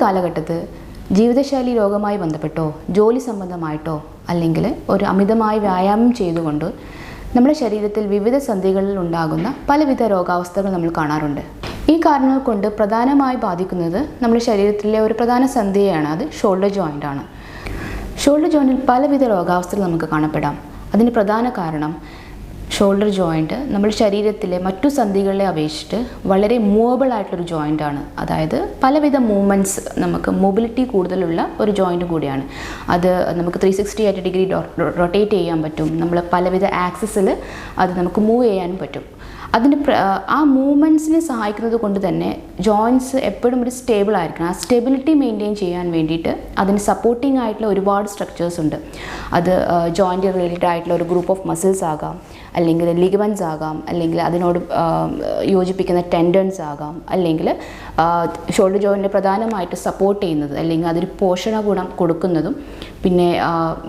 കാലഘട്ടത്തിൽ ജീവിതശൈലി രോഗമായി ബന്ധപ്പെട്ടോ ജോലി സംബന്ധമായിട്ടോ അല്ലെങ്കിൽ ഒരു അമിതമായ വ്യായാമം ചെയ്തുകൊണ്ട് നമ്മുടെ ശരീരത്തിൽ വിവിധ സന്ധികളിൽ ഉണ്ടാകുന്ന പലവിധ രോഗാവസ്ഥകൾ നമ്മൾ കാണാറുണ്ട്. ഈ കാരണങ്ങൾ കൊണ്ട് പ്രധാനമായി ബാധിക്കുന്നത് നമ്മുടെ ശരീരത്തിലെ ഒരു പ്രധാന സന്ധിയാണ് അത് ഷോൾഡർ ജോയിന്റ് ആണ്. ഷോൾഡർ ജോയിന്റിൽ പലവിധ രോഗാവസ്ഥകൾ നമുക്ക് കാണപ്പെടാം. അതിന് പ്രധാന കാരണം ഷോൾഡർ ജോയിന്റ് നമ്മുടെ ശരീരത്തിലെ മറ്റു സന്ധികളെ അപേക്ഷിച്ചിട്ട് വളരെ മൂവബിൾ ആയിട്ടുള്ളൊരു ജോയിന്റ് ആണ്. അതായത് പലവിധ മൂവ്മെന്റ്സ് നമുക്ക് മൊബിലിറ്റി കൂടുതലുള്ള ഒരു ജോയിന്റ് കൂടിയാണ്. അത് നമുക്ക് three sixty eight degree rotate ചെയ്യാൻ പറ്റും. നമ്മൾ പലവിധ ആക്സസിൽ അത് നമുക്ക് മൂവ് ചെയ്യാനും പറ്റും. അതിന്റെ ആ മൂവ്മെന്റ്സിനെ സഹായിക്കുന്നത് കൊണ്ട് തന്നെ ജോയിന്റ്സ് എപ്പോഴും ഒരു സ്റ്റേബിൾ ആയിരിക്കണം. ആ സ്റ്റെബിലിറ്റി മെയിന്റെയിൻ ചെയ്യാൻ വേണ്ടിയിട്ട് അതിന് സപ്പോർട്ടിംഗ് ആയിട്ടുള്ള ഒരുപാട് സ്ട്രക്ചേഴ്സ് ഉണ്ട്. അത് ജോയിന്റ് റിലേറ്റഡ് ആയിട്ടുള്ള ഒരു ഗ്രൂപ്പ് ഓഫ് മസിൽസ് ആകാം. അല്ലെങ്കിൽ ലിഗമെൻസ് ആകാം അല്ലെങ്കിൽ അതിനോട് യോജിപ്പിക്കുന്ന ടെൻഡൻസ് ആകാം അല്ലെങ്കിൽ ഷോൾഡർ ജോയിന്റെ പ്രധാനമായിട്ട് സപ്പോർട്ട് ചെയ്യുന്നത് അല്ലെങ്കിൽ അതൊരു പോഷണ ഗുണം കൊടുക്കുന്നതും പിന്നെ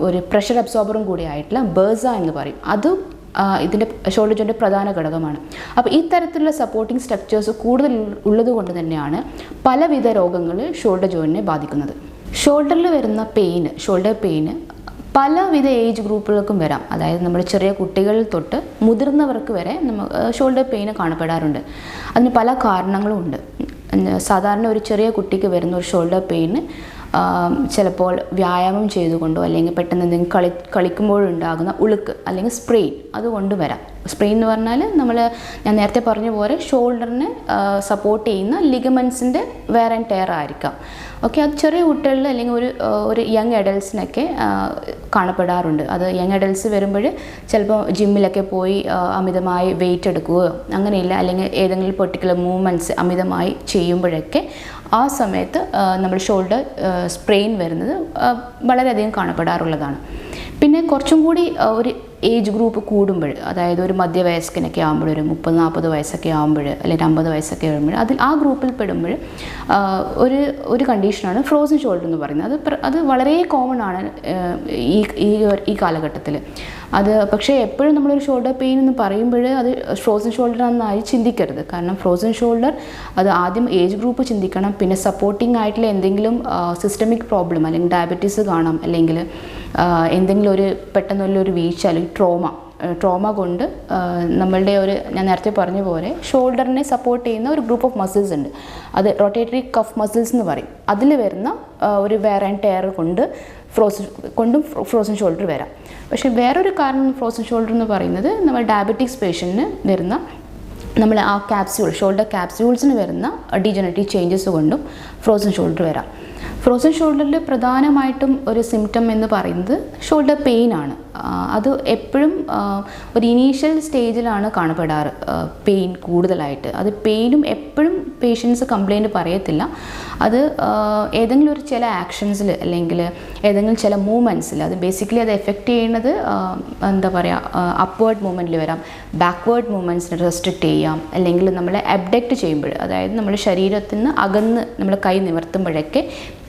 ഒരു പ്രഷർ അബ്സോർബറും കൂടി ആയിട്ടുള്ള ബേഴ്സ എന്ന് പറയും. അതും ഇതിന്റെ ഷോൾഡർ ജോയിന്റെ പ്രധാന ഘടകമാണ്. അപ്പോൾ ഈ തരത്തിലുള്ള സപ്പോർട്ടിംഗ് സ്ട്രക്ചേഴ്സ് കൂടുതൽ ഉള്ളത് കൊണ്ട് തന്നെയാണ് പലവിധ രോഗങ്ങൾ ഷോൾഡർ ജോയിനെ ബാധിക്കുന്നത്. ഷോൾഡറിൽ വരുന്ന പെയിന് ഷോൾഡർ പെയിന് പലവിധ ഏജ് ഗ്രൂപ്പുകൾക്കും വരാം. അതായത് നമ്മുടെ ചെറിയ കുട്ടികൾ തൊട്ട് മുതിർന്നവർക്ക് വരെ നമുക്ക് ഷോൾഡർ പെയിൻ കാണപ്പെടാറുണ്ട്. അതിന് പല കാരണങ്ങളും ഉണ്ട് സാധാരണ ഒരു ചെറിയ കുട്ടിക്ക് വരുന്ന ഒരു ഷോൾഡർ പെയിന് ചിലപ്പോൾ വ്യായാമം ചെയ്തുകൊണ്ടോ അല്ലെങ്കിൽ പെട്ടെന്ന് എന്തെങ്കിലും കളി കളിക്കുമ്പോഴുണ്ടാകുന്ന ഉളുക്ക് അല്ലെങ്കിൽ സ്പ്രെയിൻ അതുകൊണ്ട് വരാം സ്പ്രെയിൻ എന്ന് പറഞ്ഞാൽ നമ്മൾ ഞാൻ നേരത്തെ പറഞ്ഞ പോലെ ഷോൾഡറിനെ സപ്പോർട്ട് ചെയ്യുന്ന ലിഗമെൻസിന്റെ വേറെ ടയർ ആയിരിക്കാം. ഓക്കെ അത് ചെറിയ കുട്ടികളിൽ അല്ലെങ്കിൽ ഒരു ഒരു യങ് അഡൽസിനൊക്കെ കാണപ്പെടാറുണ്ട്. അത് യങ് അഡൽസ് വരുമ്പോൾ ചിലപ്പോൾ ജിമ്മിലൊക്കെ പോയി അമിതമായി വെയിറ്റ് എടുക്കുകയോ അങ്ങനെയില്ല അല്ലെങ്കിൽ ഏതെങ്കിലും പെർട്ടിക്കുലർ മൂവ്മെന്റ്സ് അമിതമായി ചെയ്യുമ്പോഴൊക്കെ ആ സമയത്ത് നമ്മുടെ ഷോൾഡർ സ്പ്രെയിൻ വരുന്നത് വളരെയധികം കാണപ്പെടാറുള്ളതാണ്. പിന്നെ കുറച്ചും കൂടി ഒരു ഏജ് ഗ്രൂപ്പ് കൂടുമ്പോൾ അതായത് ഒരു മധ്യവയസ്കനൊക്കെ ആകുമ്പോൾ ഒരു മുപ്പത് നാൽപ്പത് വയസ്സൊക്കെ ആകുമ്പോൾ അല്ലെങ്കിൽ അമ്പത് വയസ്സൊക്കെ വരുമ്പോൾ അതിൽ ആ ഗ്രൂപ്പിൽ പെടുമ്പോൾ ഒരു ഒരു കണ്ടീഷനാണ് ഫ്രോസൺ ഷോൾഡർ എന്ന് പറയുന്നത്. അത് അത് വളരെ കോമൺ ആണ് ഈ ഈ കാലഘട്ടത്തിൽ അത് പക്ഷേ എപ്പോഴും നമ്മളൊരു ഷോൾഡർ പെയിൻ എന്ന് പറയുമ്പോൾ അത് ഫ്രോസൺ ഷോൾഡർ എന്നായി ചിന്തിക്കരുത്. കാരണം ഫ്രോസൺ ഷോൾഡർ അത് ആദ്യം ഏജ് ഗ്രൂപ്പ് ചിന്തിക്കണം. പിന്നെ സപ്പോർട്ടിംഗ് ആയിട്ടുള്ള എന്തെങ്കിലും സിസ്റ്റമിക് പ്രോബ്ലം അല്ലെങ്കിൽ ഡയബറ്റീസ് കാണാം. അല്ലെങ്കിൽ എന്തെങ്കിലും ഒരു പെട്ടെന്നുള്ള ഒരു വീഴ്ച അല്ലെങ്കിൽ ട്രോമ ട്രോമ കൊണ്ട് നമ്മളുടെ ഒരു ഞാൻ നേരത്തെ പറഞ്ഞ പോലെ ഷോൾഡറിനെ സപ്പോർട്ട് ചെയ്യുന്ന ഒരു ഗ്രൂപ്പ് ഓഫ് മസിൽസ് ഉണ്ട്. അത് റൊട്ടേറ്ററി കഫ് മസിൽസ് എന്ന് പറയും. അതിൽ വരുന്ന ഒരു വേറെ ടയർ കൊണ്ട് ഫ്രോസൺ കൊണ്ടും ഫ്രോസൺ ഷോൾഡർ വരാം. പക്ഷേ വേറൊരു കാരണം ഫ്രോസൺ ഷോൾഡർ എന്ന് പറയുന്നത് നമ്മൾ ഡയബറ്റിക്സ് പേഷ്യന്റിന് വരുന്ന നമ്മൾ ആ ക്യാപ്സ്യൂൾ ഷോൾഡർ ക്യാപ്സ്യൂൾസിന് വരുന്ന ഡീജനറേറ്റീവ് ചേഞ്ചസ് കൊണ്ടും ഫ്രോസൺ ഷോൾഡർ വരാം. ഫ്രോസൺ ഷോൾഡറിൽ പ്രധാനമായിട്ടും ഒരു സിംറ്റം എന്ന് പറയുന്നത് ഷോൾഡർ പെയിൻ ആണ്. അത് എപ്പോഴും ഒരു ഇനീഷ്യൽ സ്റ്റേജിലാണ് കാണപ്പെടാറ് പെയിൻ കൂടുതലായിട്ട്. അത് പെയിനും എപ്പോഴും പേഷ്യൻസ് കംപ്ലൈന്റ് പറയത്തില്ല. അത് ഏതെങ്കിലും ഒരു ചില ആക്ഷൻസിൽ അല്ലെങ്കിൽ ഏതെങ്കിലും ചില മൂവ്മെന്റ്സിൽ അത് ബേസിക്കലി അത് എഫക്റ്റ് ചെയ്യുന്നത് എന്താ പറയുക അപ്വേർഡ് മൂവ്മെന്റിൽ വരാം. ബാക്ക്വേർഡ് മൂവ്മെന്റ്സിനെ റെസ്ട്രിക്റ്റ് ചെയ്യാം. അല്ലെങ്കിൽ നമ്മളെ അബ്ഡക്റ്റ് ചെയ്യുമ്പോൾ അതായത് നമ്മുടെ ശരീരത്തിൽ നിന്ന് അകന്ന് നമ്മൾ കൈ നിവർത്തുമ്പോഴൊക്കെ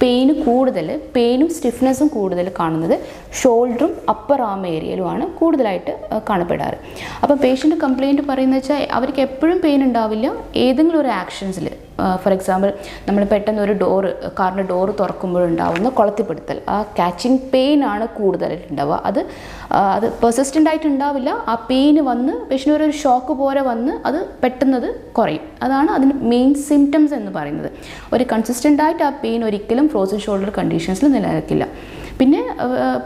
പെയിന് കൂടുതൽ പെയിനും സ്റ്റിഫ്നെസ്സും കൂടുതൽ കാണുന്നത് ഷോൾഡറും അപ്പർ ആം ഏരിയയിലുമാണ് കൂടുതലായിട്ട് കാണപ്പെടാറ്. അപ്പോൾ പേഷ്യന്റ് കംപ്ലയിന്റ് പറയുന്നത് വെച്ചാൽ അവർക്ക് എപ്പോഴും പെയിൻ ഉണ്ടാവില്ല. ഏതെങ്കിലും ഒരു ആക്ഷൻസിൽ ഫോർ എക്സാമ്പിൾ നമ്മൾ പെട്ടെന്ന് ഒരു ഡോറ് കാറിന്റെ ഡോറ് തുറക്കുമ്പോഴുണ്ടാവുന്ന കൊളത്തിപ്പെടുത്തൽ. ആ കാച്ചിങ് പെയിൻ ആണ് കൂടുതലായിട്ട് ഉണ്ടാവുക അത് അത് പെർസിസ്റ്റന്റ് ആയിട്ട് ഉണ്ടാവില്ല ആ പെയിന് വന്ന് പേഷ്യന്റ് ഒരു ഷോക്ക് പോലെ വന്ന് അത് പെട്ടെന്നത് കുറയും. അതാണ് അതിന് മെയിൻ സിംറ്റംസ് എന്ന് പറയുന്നത്. ഒരു കൺസിസ്റ്റന്റ് ആയിട്ട് ആ പെയിൻ ഒരിക്കലും ഫ്രോസൺ ഷോൾഡർ കണ്ടീഷൻസിൽ നിലനിൽക്കില്ല. പിന്നെ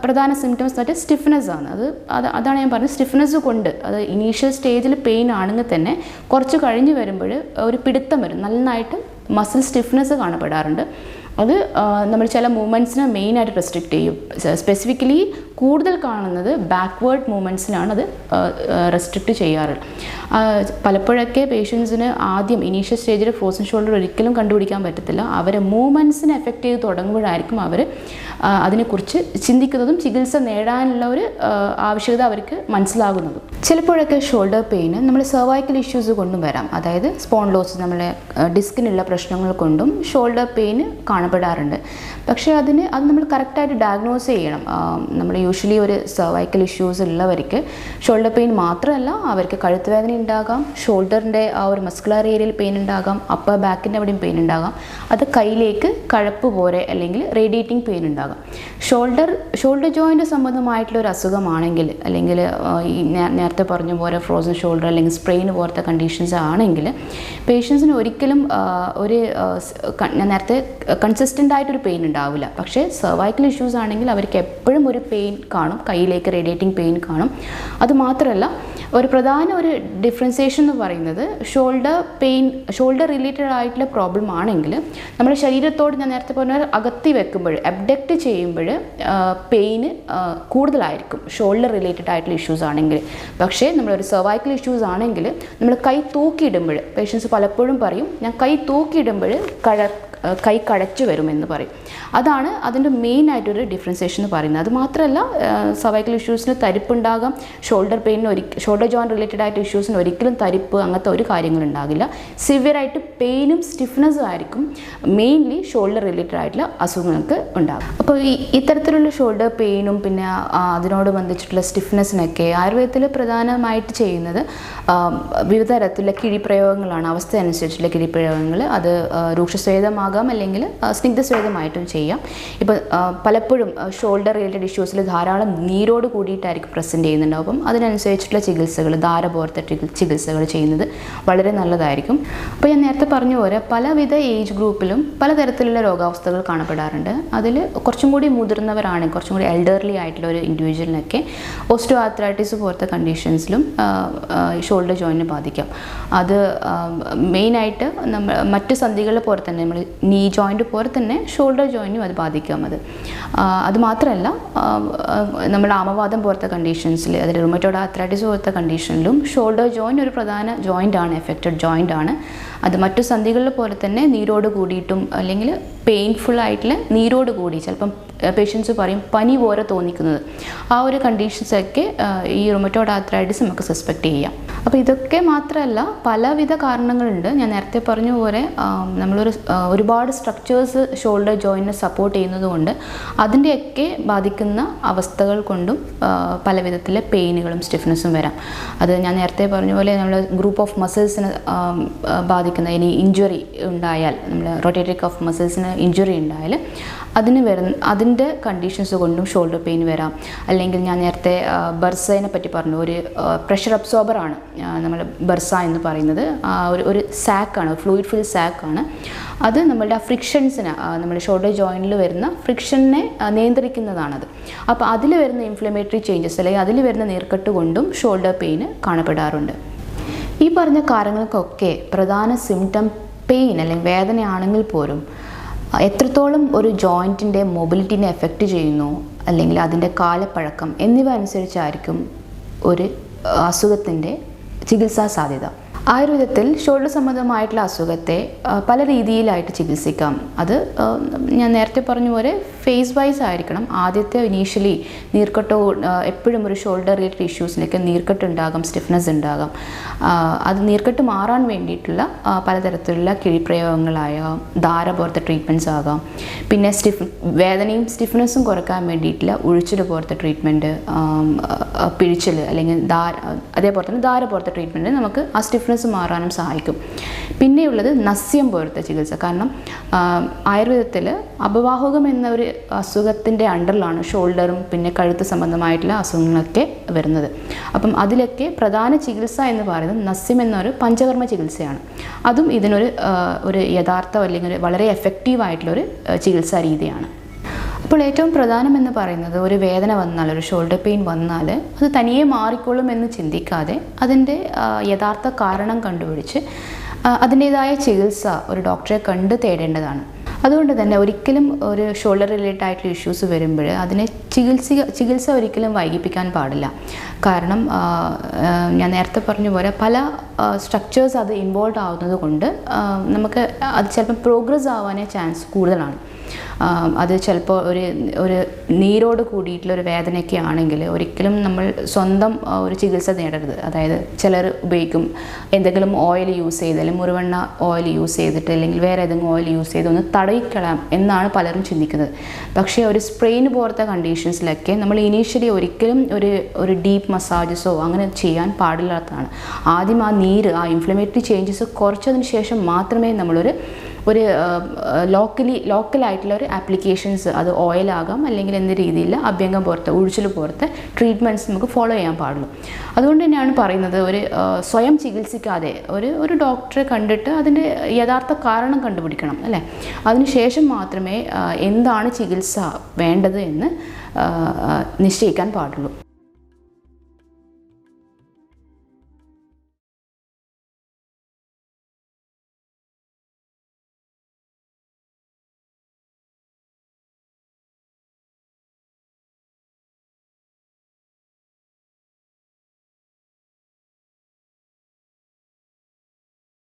പ്രധാന സിംറ്റംസ് മറ്റേ സ്റ്റിഫ്നെസ് ആണ്. അത് അത് അതാണ് ഞാൻ പറഞ്ഞത്. സ്റ്റിഫ്നെസ് കൊണ്ട് അത് ഇനീഷ്യൽ സ്റ്റേജിൽ പെയിൻ ആണെങ്കിൽ തന്നെ കുറച്ച് കഴിഞ്ഞ് വരുമ്പോൾ ഒരു പിടുത്തം വരും. നന്നായിട്ട് മസിൽ സ്റ്റിഫ്നെസ് കാണപ്പെടാറുണ്ട്. അത് നമ്മൾ ചില മൂവ്മെന്റ്സിനെ മെയിനായിട്ട് റെസ്ട്രിക്റ്റ് ചെയ്യും. സ്പെസിഫിക്കലി കൂടുതൽ കാണുന്നത് ബാക്ക്വേർഡ് മൂവ്മെന്റ്സിനാണ് അത് റെസ്ട്രിക്റ്റ് ചെയ്യാറ്. പലപ്പോഴൊക്കെ പേഷ്യൻസിന് ആദ്യം ഇനീഷ്യൽ സ്റ്റേജിൽ ഫ്രോസൺ ഷോൾഡർ ഒരിക്കലും കണ്ടുപിടിക്കാൻ പറ്റത്തില്ല. അവരെ മൂവ്മെന്റ്സിനെ എഫക്റ്റ് ചെയ്ത് തുടങ്ങുമ്പോഴായിരിക്കും അവർ അതിനെക്കുറിച്ച് ചിന്തിക്കുന്നതും ചികിത്സ നേടാനുള്ള ഒരു ആവശ്യകത അവർക്ക് മനസ്സിലാകുന്നതും. ചിലപ്പോഴൊക്കെ ഷോൾഡർ പെയിന് നമ്മൾ സർവൈക്കൽ ഇഷ്യൂസ് കൊണ്ടും വരാം. അതായത് സ്പോൺലോസ് നമ്മളെ ഡിസ്കിനുള്ള പ്രശ്നങ്ങൾ കൊണ്ടും ഷോൾഡർ പെയിന് കാണാം. കാണപ്പെടാറുണ്ട്. പക്ഷേ അതിന് അത് നമ്മൾ കറക്റ്റായിട്ട് ഡയഗ്നോസ് ചെയ്യണം. നമ്മൾ യൂഷ്വലി ഒരു സർവൈക്കൽ ഇഷ്യൂസ് ഉള്ളവർക്ക് ഷോൾഡർ പെയിൻ മാത്രമല്ല അവർക്ക് കഴുത്ത് വേദന ഉണ്ടാകാം ഷോൾഡറിന്റെ ആ ഒരു മസ്കുലർ ഏരിയയിൽ പെയിൻ ഉണ്ടാകാം അപ്പർ ബാക്കിന്റെ അവിടെയും പെയിൻ ഉണ്ടാകാം. അത് കയ്യിലേക്ക് കഴപ്പ് പോലെ അല്ലെങ്കിൽ റേഡിയേറ്റിംഗ് പെയിൻ ഉണ്ടാകാം. ഷോൾഡർ ഷോൾഡർ ജോയിന്റ് സംബന്ധമായിട്ടുള്ള ഒരു അസുഖമാണെങ്കിൽ അല്ലെങ്കിൽ ഈ നേരത്തെ പറഞ്ഞ പോലെ ഫ്രോസൺ ഷോൾഡർ അല്ലെങ്കിൽ സ്പ്രെയിൻ പോലത്തെ കണ്ടീഷൻസ് ആണെങ്കിൽ പേഷ്യൻസിന് ഒരിക്കലും ഒരു ഞാൻ നേരത്തെ കൺസിസ്റ്റന്റ് ആയിട്ടൊരു പെയിൻ ഉണ്ടാവില്ല. പക്ഷേ സർവൈക്കൽ ഇഷ്യൂസ് ആണെങ്കിൽ അവർക്ക് എപ്പോഴും ഒരു പെയിൻ കാണും. കയ്യിലേക്ക് റേഡിയേറ്റിംഗ് പെയിൻ കാണും. അതുമാത്രമല്ല ഒരു പ്രധാന ഒരു ഡിഫറൻസിയേഷൻ എന്ന് പറയുന്നത് ഷോൾഡർ പെയിൻ ഷോൾഡർ റിലേറ്റഡ് ആയിട്ടുള്ള പ്രോബ്ലം ആണെങ്കിൽ നമ്മുടെ ശരീരത്തോട് ഞാൻ നേരത്തെ പറഞ്ഞ അകത്തി വെക്കുമ്പോൾ അബ്ഡക്റ്റ് ചെയ്യുമ്പോൾ പെയിന് കൂടുതലായിരിക്കും. ഷോൾഡർ റിലേറ്റഡ് ആയിട്ടുള്ള ഇഷ്യൂസ് ആണെങ്കിൽ. പക്ഷേ നമ്മളൊരു സർവൈക്കൽ ഇഷ്യൂസ് ആണെങ്കിൽ നമ്മൾ കൈ തൂക്കിയിടുമ്പോൾ പേഷ്യൻസ് പലപ്പോഴും പറയും ഞാൻ കൈ തൂക്കിയിടുമ്പോൾ കഴ കൈ കഴച്ചു വരുമെന്ന് പറയും. അതാണ് അതിന്റെ മെയിൻ ആയിട്ടൊരു ഡിഫറൻസിയേഷൻ എന്ന് പറയുന്നത്. അത് മാത്രമല്ല സർവൈക്കൽ ഇഷ്യൂസിന് തരിപ്പുണ്ടാകാം. ഷോൾഡർ പെയിനിന് ഒരിക്കൽ ഷോൾഡർ ജോയിൻ റിലേറ്റഡ് ആയിട്ട് ഇഷ്യൂസിന് ഒരിക്കലും തരിപ്പ് അങ്ങനത്തെ ഒരു കാര്യങ്ങളും ഉണ്ടാകില്ല സിവിയറായിട്ട് പെയിനും സ്റ്റിഫ്നെസ്സും ആയിരിക്കും. മെയിൻലി ഷോൾഡർ റിലേറ്റഡ് ആയിട്ടുള്ള അസുഖങ്ങൾക്ക് ഉണ്ടാകും. അപ്പോൾ ഈ ഇത്തരത്തിലുള്ള ഷോൾഡർ പെയിനും പിന്നെ അതിനോട് ബന്ധിച്ചിട്ടുള്ള സ്റ്റിഫ്നെസ്സിനൊക്കെ ആയുർവേദത്തിൽ പ്രധാനമായിട്ട് ചെയ്യുന്നത് വിവിധ തരത്തിലുള്ള കിഴിപ്രയോഗങ്ങളാണ്. അവസ്ഥ അനുസരിച്ചുള്ള കിഴിപ്രയോഗങ്ങൾ. അത് രൂക്ഷസ്വേദമാകാം അല്ലെങ്കിൽ സ്നിഗ്ധസ്വേദമായിട്ടും ചെയ്യാം. ഇപ്പോൾ പലപ്പോഴും ഷോൾഡർ റിലേറ്റഡ് ഇഷ്യൂസിൽ ധാരാളം നീരോട് കൂടിയിട്ടായിരിക്കും പ്രസന്റ് ചെയ്യുന്നുണ്ടാവും അപ്പം അതിനനുസരിച്ചിട്ടുള്ള ചികിത്സകൾ ധാര പോലത്തെ ചികിത്സകൾ ചെയ്യുന്നത് വളരെ നല്ലതായിരിക്കും. അപ്പോൾ ഞാൻ നേരത്തെ പറഞ്ഞ പോലെ പലവിധ ഏജ് ഗ്രൂപ്പിലും പലതരത്തിലുള്ള രോഗാവസ്ഥകൾ കാണപ്പെടാറുണ്ട്. അതിൽ കുറച്ചും കൂടി മുതിർന്നവരാണ് കുറച്ചും കൂടി എൽഡർലി ആയിട്ടുള്ള ഒരു ഇൻഡിവിജ്വലിനൊക്കെ ഓസ്റ്റോ ആർത്രൈറ്റിസ് പോലത്തെ കണ്ടീഷൻസിലും ഷോൾഡർ ജോയിനെ ബാധിക്കാം. അത് മെയിനായിട്ട് നമ്മൾ മറ്റ് സന്ധികളെ പോലെ തന്നെ നമ്മൾ നീ ജോയിന്റ് പോലെ തന്നെ ഷോൾഡർ ജോയിനും അത് ബാധിക്കാം അത്. അതുമാത്രമല്ല നമ്മുടെ ആമവാദം പോലത്തെ കണ്ടീഷൻസിൽ അതിൽ റുമറ്റോഡ് ആർത്രൈറ്റിസ് പോലത്തെ കണ്ടീഷനിലും ഷോൾഡർ ജോയിന്റ് ഒരു പ്രധാന ജോയിന്റ് ആണ് എഫക്റ്റഡ് ജോയിന്റ് ആണ്. അത് മറ്റു സന്ധികളിൽ പോലെ തന്നെ നീരോട് കൂടിയിട്ടും അല്ലെങ്കിൽ പെയിൻഫുൾ ആയിട്ടുള്ള നീരോട് കൂടി ചിലപ്പം പേഷ്യൻസ് പറയും പനി പോലെ തോന്നിക്കുന്നത്. ആ ഒരു കണ്ടീഷൻസൊക്കെ ഈ റൊമറ്റോഡ് ആർത്രൈറ്റിസ് നമുക്ക് സസ്പെക്റ്റ് ചെയ്യാം. അപ്പോൾ ഇതൊക്കെ മാത്രമല്ല പലവിധ കാരണങ്ങളുണ്ട്. ഞാൻ നേരത്തെ പറഞ്ഞ പോലെ നമ്മളൊരു ഒരുപാട് സ്ട്രക്ചേഴ്സ് ഷോൾഡർ ജോയിനെ സപ്പോർട്ട് ചെയ്യുന്നതുകൊണ്ട് അതിന്റെയൊക്കെ ബാധിക്കുന്ന അവസ്ഥകൾ കൊണ്ടും പല വിധത്തിലെ പെയിനുകളും സ്റ്റിഫ്നെസ്സും വരാം. അത് ഞാൻ നേരത്തെ പറഞ്ഞ പോലെ നമ്മൾ ഗ്രൂപ്പ് ഓഫ് മസിൽസിന് ബാധിക്കുന്ന ഇനി ഇഞ്ചുറി ഉണ്ടായാൽ നമ്മൾ റൊട്ടേറ്ററി കഫ് മസിൽസിന് ഇഞ്ചുറി ഉണ്ടായാൽ അതിന് വരുന്ന അതിന്റെ കണ്ടീഷൻസ് കൊണ്ടും ഷോൾഡർ പെയിൻ വരാം. അല്ലെങ്കിൽ ഞാൻ നേരത്തെ ബർസയെ പറ്റി പറഞ്ഞു. ഒരു പ്രഷർ അബ്സോർബറാണ് നമ്മൾ ബർസ എന്ന് പറയുന്നത്. ഒരു ഒരു സാക്കാണ് ഫ്ലൂയിഡ് ഫിൽ സാക്കാണ് അത് നമ്മളുടെ ആ ഫ്രിക്ഷൻസിന് നമ്മുടെ ഷോൾഡർ ജോയിന്റിൽ വരുന്ന ഫ്രിക്ഷനെ നിയന്ത്രിക്കുന്നതാണത്. അപ്പോൾ അതിൽ വരുന്ന ഇൻഫ്ലമേറ്ററി ചേഞ്ചസ് അല്ലെങ്കിൽ അതിൽ വരുന്ന നീർക്കെട്ട് കൊണ്ടും ഷോൾഡർ പെയിന് കാണപ്പെടാറുണ്ട്. ഈ പറഞ്ഞ കാര്യങ്ങൾക്കൊക്കെ പ്രധാന സിംറ്റം പെയിൻ അല്ലെങ്കിൽ വേദനയാണെങ്കിൽ പോലും എത്രത്തോളം ഒരു ജോയിന്റിന്റെ മൊബിലിറ്റിനെ എഫക്റ്റ് ചെയ്യുന്നു അല്ലെങ്കിൽ അതിന്റെ കാലപ്പഴക്കം എന്നിവ അനുസരിച്ചായിരിക്കും ഒരു അസുഖത്തിന്റെ ചികിത്സാ സാധ്യത. ആയുർവേദത്തിൽ ഷോൾഡർ സംബന്ധമായിട്ടുള്ള അസുഖത്തെ പല രീതിയിലായിട്ട് ചികിത്സിക്കാം. അത് ഞാൻ നേരത്തെ പറഞ്ഞ പോലെ ഫേസ് വൈസ് ആയിരിക്കണം. ആദ്യത്തെ ഇനീഷ്യലി നീർക്കെട്ടോ എപ്പോഴും ഒരു ഷോൾഡർ റിലേറ്റഡ് ഇഷ്യൂസിലേക്ക് നീർക്കെട്ട് ഉണ്ടാകാം സ്റ്റിഫ്നെസ് ഉണ്ടാകാം. അത് നീർക്കെട്ട് മാറാൻ വേണ്ടിയിട്ടുള്ള പലതരത്തിലുള്ള കിഴിപ്രയോഗങ്ങളായ ധാര പോലത്തെ ട്രീറ്റ്മെന്റ്സ് ആകാം. പിന്നെ സ്റ്റിഫ് വേദനയും സ്റ്റിഫ്നെസ്സും കുറയ്ക്കാൻ വേണ്ടിയിട്ടുള്ള ഉഴിച്ചിൽ പോലത്തെ ട്രീറ്റ്മെന്റ് പിഴിച്ചിൽ അല്ലെങ്കിൽ ധാര അതേപോലെ തന്നെ ധാര പോലത്തെ ട്രീറ്റ്മെന്റ് നമുക്ക് ആ സ്റ്റിഫ്നെസ് മാറാനും സഹായിക്കും. പിന്നെയുള്ളത് നസ്യം പോലത്തെ ചികിത്സ. കാരണം ആയുർവേദത്തിൽ അപവാഹകം എന്ന ഒരു അസുഖത്തിന്റെ അണ്ടറിലാണ് ഷോൾഡറും പിന്നെ കഴുത്ത് സംബന്ധമായിട്ടുള്ള അസുഖങ്ങളൊക്കെ വരുന്നത്. അപ്പം അതിലൊക്കെ പ്രധാന ചികിത്സ എന്ന് പറയുന്നത് നസ്യം എന്നൊരു പഞ്ചകർമ്മ ചികിത്സയാണ്. അതും ഇതിനൊരു ഒരു യഥാർത്ഥ അല്ലെങ്കിൽ വളരെ എഫക്റ്റീവായിട്ടുള്ളൊരു ചികിത്സാ രീതിയാണ്. അപ്പോൾ ഏറ്റവും പ്രധാനമെന്ന് പറയുന്നത് ഒരു വേദന വന്നാൽ ഒരു ഷോൾഡർ പെയിൻ വന്നാൽ അത് തനിയെ മാറിക്കൊള്ളും എന്ന് ചിന്തിക്കാതെ അതിന്റെ യഥാർത്ഥ കാരണം കണ്ടുപിടിച്ച് അതിന്റേതായ ചികിത്സ ഒരു ഡോക്ടറെ കണ്ട് തേടേണ്ടതാണ്. അതുകൊണ്ട് തന്നെ ഒരിക്കലും ഒരു ഷോൾഡർ റിലേറ്റഡ് ആയിട്ടുള്ള ഇഷ്യൂസ് വരുമ്പോൾ അതിനെ ചികിത്സ ചികിത്സ ഒരിക്കലും വൈകിപ്പിക്കാൻ പാടില്ല. കാരണം ഞാൻ നേരത്തെ പറഞ്ഞ പോലെ പല സ്ട്രക്ചേഴ്സ് അത് ഇൻവോൾവ് ആവുന്നത് കൊണ്ട് നമുക്ക് അത് ചിലപ്പം പ്രോഗ്രസ് ആവാനേ ചാൻസ് കൂടുതലാണ്. അത് ചിലപ്പോൾ ഒരു ഒരു നീരോട് കൂടിയിട്ടുള്ള ഒരു വേദനയൊക്കെ ആണെങ്കിൽ ഒരിക്കലും നമ്മൾ സ്വന്തം ഒരു ചികിത്സ നേടരുത്. അതായത് ചിലർ ഉപയോഗിക്കും. എന്തെങ്കിലും ഓയിൽ യൂസ് ചെയ്ത് അല്ലെങ്കിൽ മുറിവെണ്ണ ഓയിൽ യൂസ് ചെയ്തിട്ട് അല്ലെങ്കിൽ വേറെ ഏതെങ്കിലും ഓയിൽ യൂസ് ചെയ്ത് ഒന്ന് തടയിക്കളാം എന്നാണ് പലരും ചിന്തിക്കുന്നത്. പക്ഷേ ഒരു സ്പ്രെയിൻ പോലത്തെ കണ്ടീഷൻസിലൊക്കെ നമ്മൾ ഇനീഷ്യലി ഒരിക്കലും ഒരു ഒരു ഡീപ്പ് മസാജസോ അങ്ങനെ ചെയ്യാൻ പാടില്ലാത്തതാണ്. ആദ്യം ആ നീര് ആ ഇൻഫ്ലമേറ്ററി ചേഞ്ചസ് കുറച്ചതിന് ശേഷം മാത്രമേ നമ്മളൊരു ഒരു ലോക്കലി ലോക്കലായിട്ടുള്ള ഒരു ആപ്ലിക്കേഷൻസ് അത് ഓയിലാകാം അല്ലെങ്കിൽ എന്ത് രീതിയിൽ അഭ്യംഗം പുറത്ത് ഉഴിച്ചിൽ പുറത്ത് ട്രീറ്റ്മെന്റ്സ് നമുക്ക് ഫോളോ ചെയ്യാൻ പാടുള്ളൂ. അതുകൊണ്ട് തന്നെയാണ് പറയുന്നത് ഒരു സ്വയം ചികിത്സിക്കാതെ ഒരു ഒരു ഡോക്ടറെ കണ്ടിട്ട് അതിന്റെ യഥാർത്ഥ കാരണം കണ്ടുപിടിക്കണം അല്ലേ? അതിനുശേഷം മാത്രമേ എന്താണ് ചികിത്സ വേണ്ടത് എന്ന് നിശ്ചയിക്കാൻ പാടുള്ളൂ.